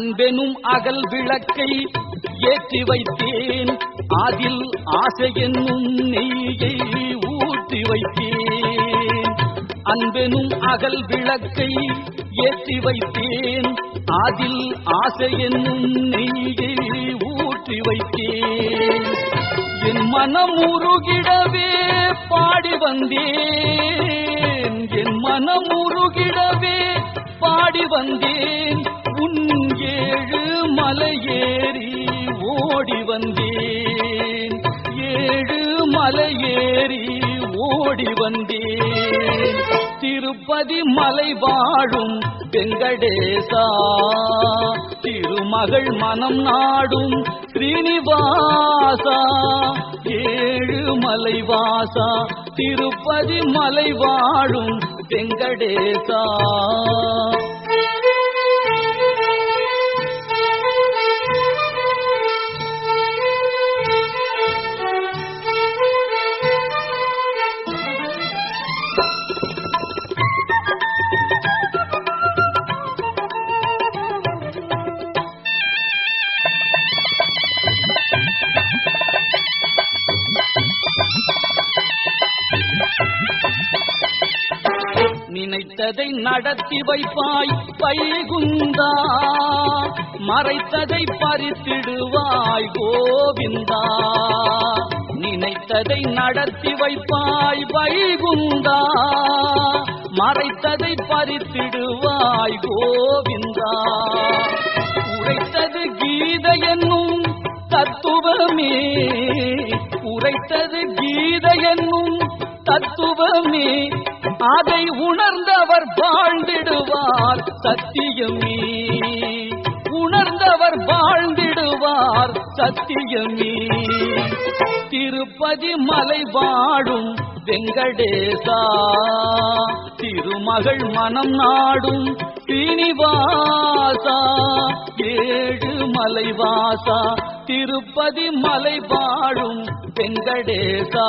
அன்பெனும் அகல் விளக்கை ஏற்றி வைத்தேன். அதில் ஆசை என்னும் நெய்யை ஊற்றி வைத்தேன். அன்பெனும் அகல் விளக்கை ஏற்றி வைத்தேன். அதில் ஆசை என்னும் நெய்யை ஊற்றி வைத்தேன். என் மனம் உருகிடவே பாடி வந்தேன். என் மனம் உருகிடவே பாடி வந்தேன். உன் மலையேறி ஓடி வந்தேன். ஏழு மலையேறி ஓடி வந்தேன். திருப்பதி மலை வாழும் வெங்கடேசா. திருமகள் மனம் நாடும் ஸ்ரீனிவாசா. ஏழு மலைவாசா திருப்பதி மலை வாழும் வெங்கடேசா. நினைத்ததை நடத்தி வைப்பாய் பைகுந்தா மறைத்ததை பறித்திடுவாய் கோவிந்தா. நினைத்ததை நடத்தி வைப்பாய் வைகுந்தா. மறைத்ததை பறித்திடுவாய் கோவிந்தா. உரைத்தது கீத என்னும் தத்துவமே. உரைத்தது கீத என்னும் தத்துவமே. அதை உணர்ந்தவர் வாழ்ந்திடுவார். சத்தியமே உணர்ந்தவர் வாழ்ந்திடுவார். சத்தியமே திருப்பதி மலை வாழும் வெங்கடேசா. திருமகள் மனம் நாடும் சீனிவாசா. ஏழு மலைவாசா திருப்பதி மலை வாழும் வெங்கடேசா.